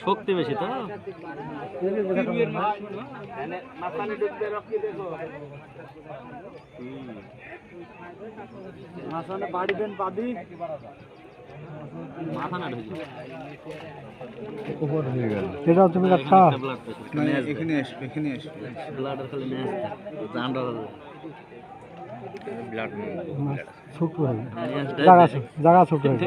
শক্তি বেশি তো বাড়ি দেন পাবি হয়ে তুমি রাখা মানে এখানে আসবে এখানে আসবে ব্লাডের খালি ম্যাচ জান্ডার ব্লাড ছোট জায়গা হয় কেজি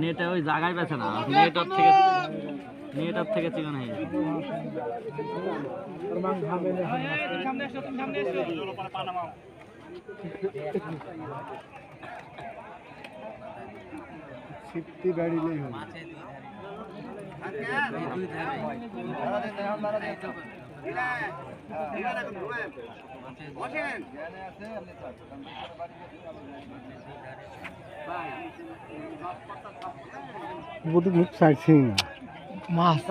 নেটে ওই জায়গায় পেছে না নেটর থেকে নেটর থেকে চিকন হয়ে সিফটি বাড়িলেই হবে। মাছ।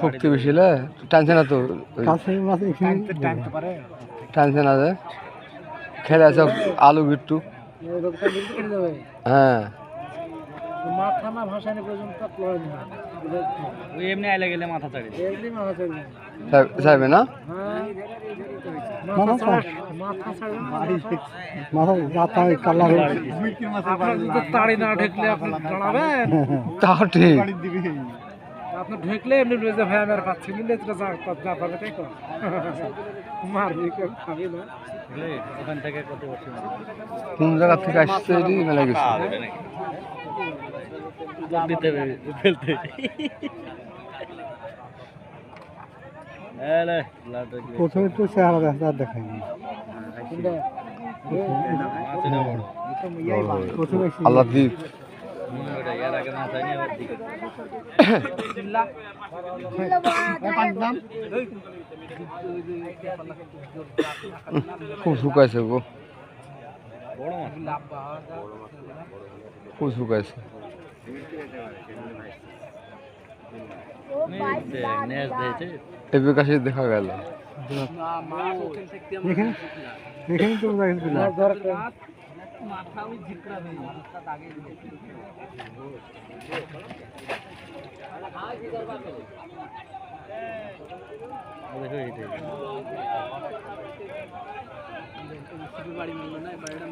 শক্তি বেশি টানছে না তো। টানছে না যে। খেলে আছে আলু গিট্টু হ্যাঁ। মাথা না ভাসানি পর্যন্ত লয় না। ওই এমনি আইলে গেলে মাথা চাড়ি। এমনি মাথা চাই- চাইবে না? মাথা ছাড় মাথা ছাড় মাথা যাতা কালার তাড়ি না ঢেকলে আপনি দাঁড়াবেন। তাও ঠিক। আপনি ঢেকলে এমনি রয়েছে ভাই আমার পাচ্ছি মিলে তো যা যা পাবে তাই তো? মারবি কেউ? খাবি না। ওখান থেকে কত বছর? কোন জায়গা থেকে আসছে এটি মেলা গেছে। দিতে ফেলতে প্রথমে তো চেহারা দেখা আল্লাহ খুব শুকাইছে গো? বড় মাছ খুব শুকাইছে নেস দিয়েছে এবার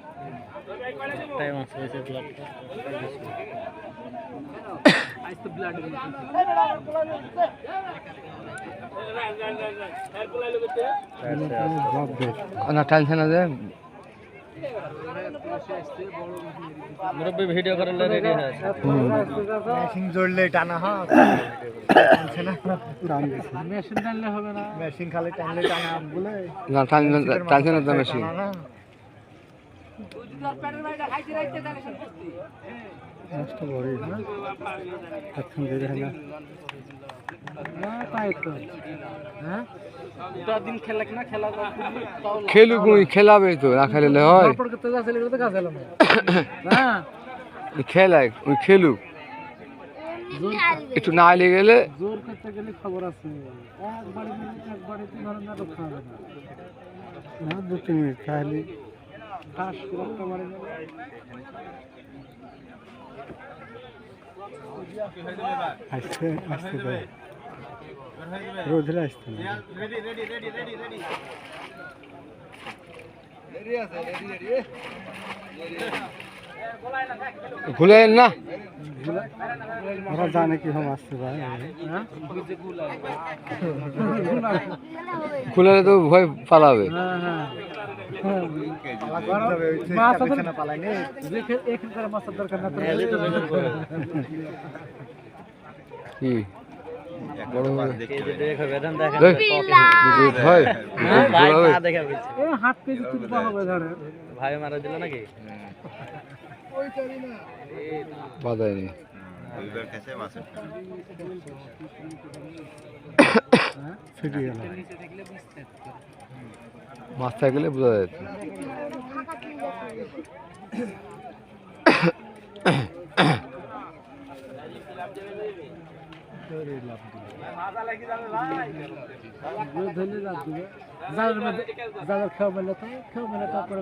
টাইম আছে হয়েছে ব্লাডটা না টানছে না যে। মুরব্বী ভিডিও করলে রেডি হয়ে আছে। মেশিন জড়লে টানা হয়। মেশিন টানলে হবে না। মেশিন খালি টানলে টানা বলে। না টানছে টানছে না তো বেশি নষ্ট তো খেলাবে তো, না খেলে হয়। খেলায়, ওই খেলুক। একটু না আইলে গেলে জোর করতে গেলে খবর আছে একবারে একবারে ধরেন না রক্ষা হবে না না, দু তিন মিনিট তাহলে পারে আসতে আসতে পারে আসতে না। ভুলে না। ওরা জানে কি আসছে ভাই খুলে তো ভয় পালাবে। মাছ এখানকার মাছের দরকার না কি? বড় বড় কেজি দুয়েক হবে, এখন দেখেন। দেখ। ক কেজি। দুধ হয়। হ্যাঁ, ভাই মারা দিল নাকি? বাদায়নি ছুটি গেল মাছ থাকলে বোঝা যাচ্ছে জালের মধ্যে জালের খেয়ে মেলে তো খেয়ে মেলে তারপরে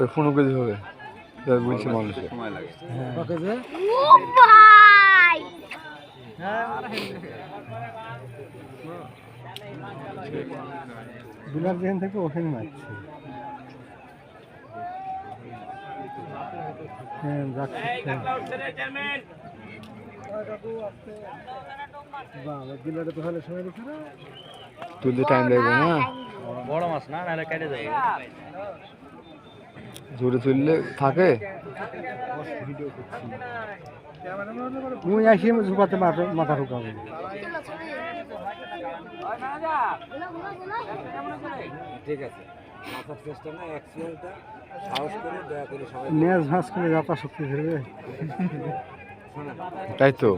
ওই পনেরো কেজি হবে। যা বলছে মানুষে। ক কেজি বিলার যেখান থেকে ওখানে মারছে। হ্যাঁ যাচ্ছে। বাবা বিলারে তো ভালো সময় দিচ্ছে না। তুলতে টাইম লাগবে না। বড় মাছ না নাহলে কেটে যায়। জোরে তুললে থাকে। মুই আসি ঝুঁকাতে মাথা মাথা ঢুকাবো। নেজ ভাস করে যাতা শক্তি তাই তো।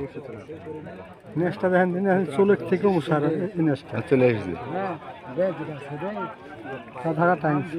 নেক্সটটা দেখেন দিন চোলের থেকে নেক্সটটা। চলে টাইমছে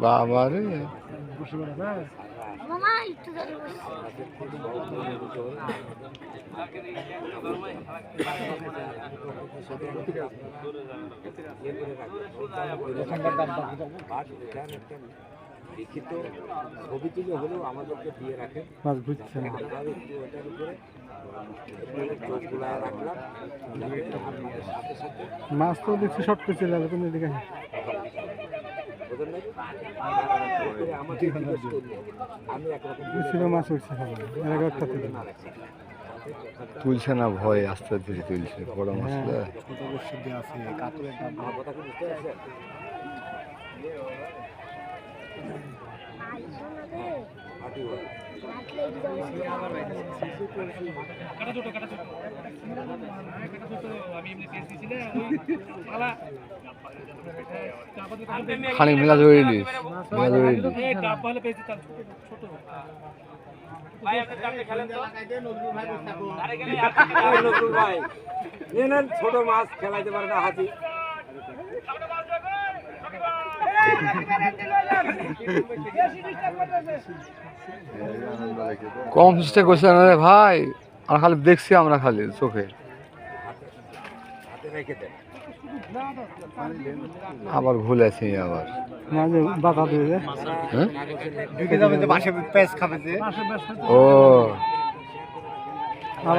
বাবা রে। লিখিত ছবি তুলে হলেও আমাদেরকে দিয়ে রাখেন মাছ বুঝছে না আমরা একটু ওটার উপরে সাথে মাছ তো দেখছি যাবে তুমি এদিকে মাছ উঠছে তুলছে না ভয় আস্তে আস্তে তুলছে বড় খানিক মেলা ধরে মেলা ধরে নজরুল ভাই ছোট মাছ খেলাইতে পারে না হাতি। কম চেষ্টা করছে না রে ভাই। আর খালি দেখছি আমরা খালি চোখে। আবার ভুল আছে আবার। বাধা দিয়ে। হ্যাঁ? ও। আবার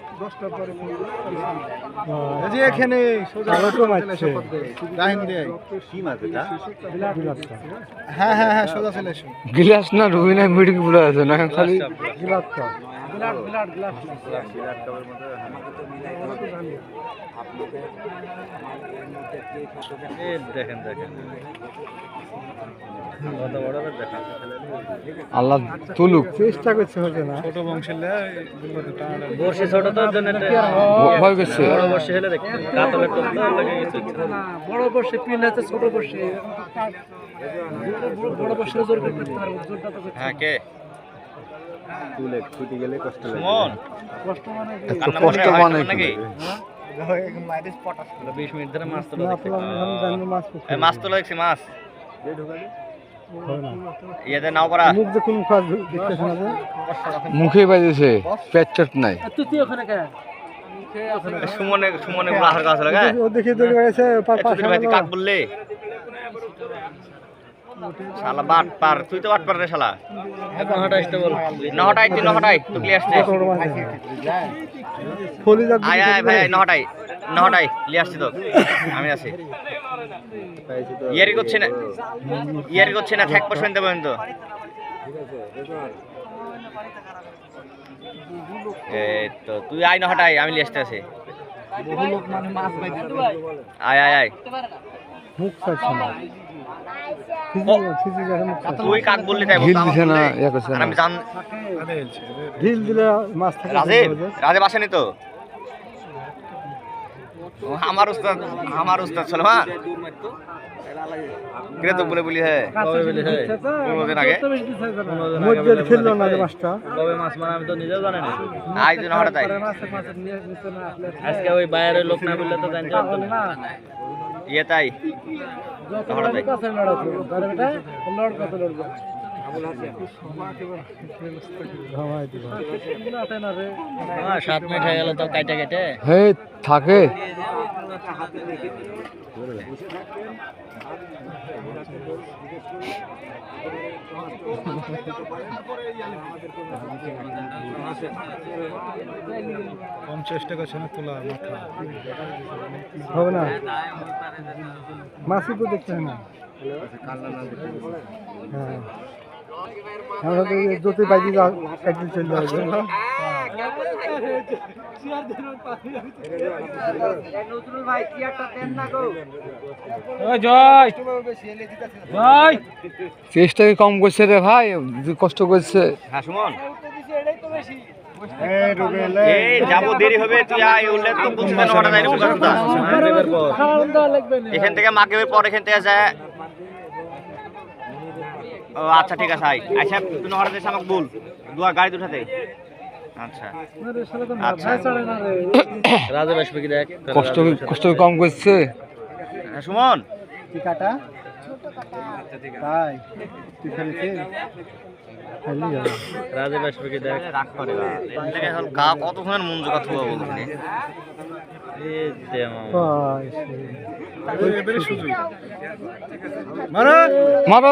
যে এখানে ওরকম আছে হ্যাঁ হ্যাঁ হ্যাঁ সোজা চলে এসো। গিলাস না রুবি না মিডিং বলে আছে না খালি গিলাসটা দেখেন দেখেন। আল্লাহ তুলুক। চেষ্টা করছে হচ্ছে না? বর্ষি ছোট তো জন্য ভয় করছে। বড় বর্ষি হলে দেখতে বড় পিন আছে ছোট বসে বড় বসে জোর করতে পারব জোরটা তো হ্যাঁ কে? তুলে ছুটি গেলে কষ্ট মন কষ্ট মানে কষ্ট মানে কি? বিশ মিনিট ধরে মাছ তোলা মাছ তোলা দেখছি মাছ। হয় না ইয়েতে নাও পারা। মুখ দেখুন কাজ দেখতে শোনা যায়। মুখে বাজেছে পেট চট নাই। তুই তুই ওখানে কে? সুমনে সুমনে গুলো আহার কাছে লাগে ও দেখে দড়ি গেছে তুই ভাই কাক বললে? শালা বাট পার তুই তো বাট পার রে শালা। বল তুই তুই ফলি যাক আয় আয় ভাই নহটাই। নহটাই আসছি তো। আমি আছি। ইয়ারি করছে না ইয়ারি করছে না থাকব শুনতে পর্যন্ত তো তুই আয় নহটাই আমি লিয়ে আসতে আছি। আয় আয় আয়। মুখ না। তুই কাক বললি তাই ঢিল দিছে না আমাকে বললি। ইয়া করছে আমি জান ঢিল দিলে মাছ থাকে রাজীব রাজীব আসেনি তো? আমার উস্তাদ আমার উস্তাদ সলমান। কিরে তো বলে বলি হ্যাঁ পনেরো দিন আগে। খেললো না মাছটা? কবে মাছ মারা আমি তো নিজেও জানি না। আজ দিন হঠাৎ আজকে ওই বাইরের লোক না বললে তো জানতে পারতো না। ইয়ে তাই। হঠাৎ হ্যাঁ সাত মিনিট হয়ে গেল তো কাইটে কেটে হে থাকে। কম চেষ্টা করছে না তোলা মাথা। হবে না? তো হয় না। হ্যাঁ। আমরা তো এই যতই বাইকে যা একদিন চলে আসবে চেষ্টা কি কম করছে রে ভাই কষ্ট করছে। হ্যাঁ সুমন এখান থেকে মাকে পর এখান থেকে যায় ও আচ্ছা ঠিক আছে আচ্ছা তুই হঠাৎ এসে আমাকে বল দুয়া গাড়ি আচ্ছা রাজা আসবে কি দেখ কষ্ট কষ্ট কম করছে। সুমন। কি কাটা তাই তুই খালি খেয়ে খালি যাবে রাজা আসবে কি দেখ রাগ করে এখন গা কত মন জোগা থুয়া বলুন মারা। মারো